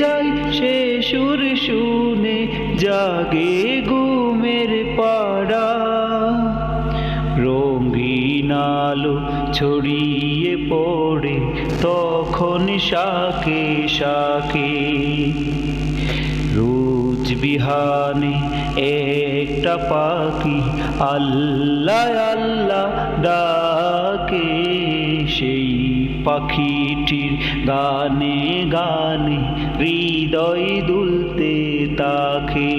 যাই সে সুর শুনে, জাগে ঘুমের পাড়া। রঙিন আলো ছড়িয়ে পড়ে, তখন শাকে শাকে। রোজ বিহানে একটা পাখি আল্লাহ আল্লাহ ডাকে, সেই পাখিটির গানে গানে হৃদয় দুলতে তাকে।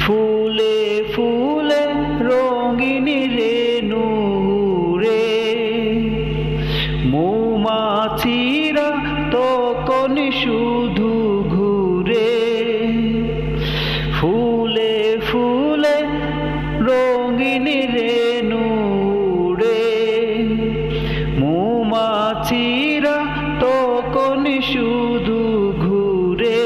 ফুলে ফুলে রঙিন রেণু রে মৌমাছিরা তখন শুধু মৌমাছিরা তখন শুধু ঘুরে।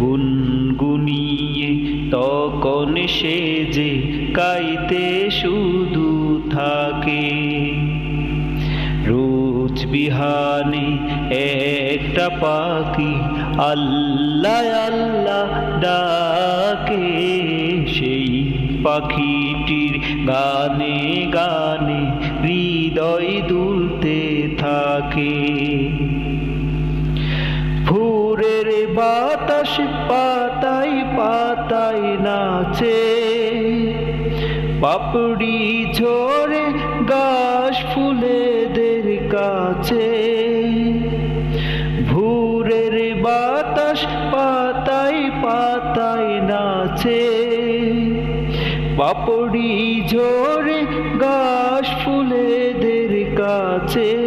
গুনগুনিয়ে তখন সে যে গাইতে শুধু থাকে। রোজ বিহানে একটা পাখি আল্লাহ আল্লাহ ডাকে। সেই পাখিটির গানে গানে বাতাস পাতাই পাতাই নাচে। পাপড়ি ঝরে গাছ ফুলেদের কাছে। ভোরের বাতাস পাতাই পাতাই নাচে। পাপড়ি ঝরে গাছ ফুলেদের কাছে।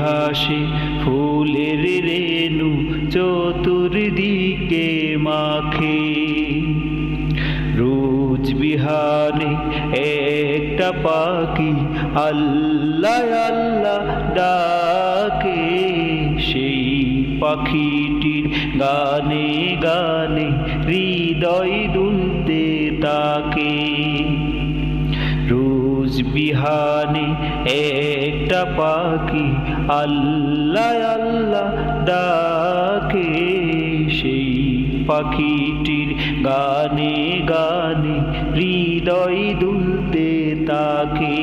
ঘাসে ফুলের রেণু চতুর্দিকে মাখে। রোজ বিহানে একটা পাখি আল্লাহ আল্লাহ ডাকে। সেই পাখিটির গানে গানে হৃদয় দুলতে তাকে। বিহানে একটা পাখি আল্লাহ আল্লাহ ডাকে সেই পাখিটির গানে গানে হৃদয় দুলতে তাকে।